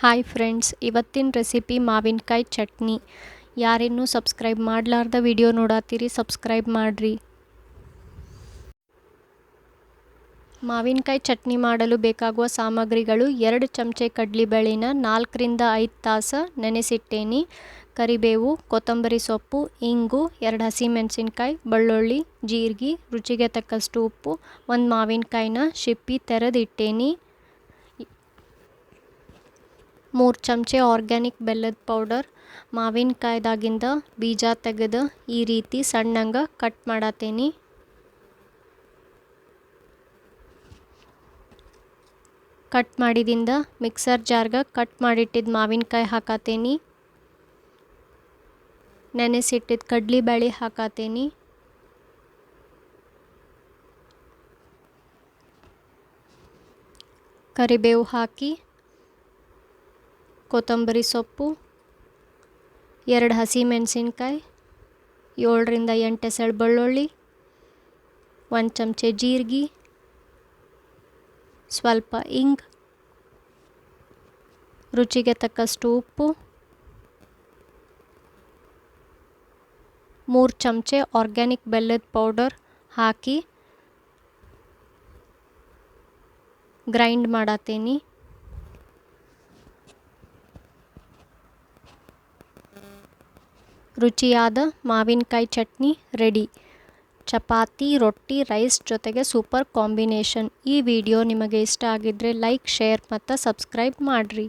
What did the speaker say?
Hi friends, ಇವತ್ತಿನ recipe ಮಾವಿನಕಾಯಿ ಚಟ್ನಿ. ಯಾರಿನ್ನೂ ಸಬ್ಸ್ಕ್ರೈಬ್ ಮಾಡಲಾರ್ದ ವಿಡಿಯೋ ನೋಡತ್ತೀರಿ ಸಬ್ಸ್ಕ್ರೈಬ್ ಮಾಡಿರಿ. ಮಾವಿನಕಾಯಿ ಚಟ್ನಿ ಮಾಡಲು ಬೇಕಾಗುವ ಸಾಮಗ್ರಿಗಳು ಎರಡು ಚಮಚೆ ಕಡಲೆಬೇಳೆನ ನಾಲ್ಕರಿಂದ ಐದು ತಾಸು ನೆನೆಸಿಟ್ಟೇನಿ. ಕರಿಬೇವು, ಕೊತ್ತಂಬರಿ ಸೊಪ್ಪು, ಇಂಗು, ಎರಡು ಹಸಿಮೆಣಸಿನ್ಕಾಯಿ, ಬೆಳ್ಳುಳ್ಳಿ, ಜೀರಿಗೆ, ರುಚಿಗೆ ತಕ್ಕಷ್ಟು ಉಪ್ಪು, ಒಂದು ಮಾವಿನಕಾಯಿನ ಶಿಪ್ಪಿ ತೆರೆದಿಟ್ಟೇನಿ. ಮೂರು ಚಮಚೆ ಆರ್ಗ್ಯಾನಿಕ್ ಬೆಲ್ಲದ ಪೌಡರ್ ಮಾವಿನಕಾಯ್ದಾಗಿಂದ ಬೀಜ ತೆಗೆದು ಈ ರೀತಿ ಸಣ್ಣಂಗೆ ಕಟ್ ಮಾಡತ್ತೀನಿ ಕಟ್ ಮಾಡಿದಿಂದ ಮಿಕ್ಸರ್ ಜಾರ್ಗೆ ಕಟ್ ಮಾಡಿಟ್ಟಿದ್ದ ಮಾವಿನಕಾಯಿ ಹಾಕತ್ತೇನಿ ನೆನೆಸಿಟ್ಟಿದ್ದ ಬ್ಯಾಳಿ ಹಾಕತ್ತೇನಿ ಕರಿಬೇವು ಹಾಕಿ ಕೊತ್ತಂಬರಿ ಸೊಪ್ಪು, ಎರಡು ಹಸಿ ಮೆಣಸಿನ್ಕಾಯಿ, ಏಳರಿಂದ ಎಂಟು ಎಸಳು ಬೆಳ್ಳುಳ್ಳಿ, ಒಂದು ಚಮಚೆ ಜೀರಿಗೆ, ಸ್ವಲ್ಪ ಇಂಗ್, ರುಚಿಗೆ ತಕ್ಕಷ್ಟು ಉಪ್ಪು, ಮೂರು ಚಮಚೆ ಆರ್ಗ್ಯಾನಿಕ್ ಬೆಲ್ಲದ ಪೌಡರ್ ಹಾಕಿ ಗ್ರೈಂಡ್ ಮಾಡತ್ತೇನಿ ರುಚಿಯಾದ ಮಾವಿನಕಾಯಿ ಚಟ್ನಿ ರೆಡಿ. ಚಪಾತಿ, ರೊಟ್ಟಿ, ರೈಸ್ ಜೊತೆಗೆ ಸೂಪರ್ ಕಾಂಬಿನೇಷನ್. ಈ ವಿಡಿಯೋ ನಿಮಗೆ ಇಷ್ಟ ಆಗಿದ್ದರೆ ಲೈಕ್, ಶೇರ್ ಮತ್ತು ಸಬ್ಸ್ಕ್ರೈಬ್ ಮಾಡಿರಿ.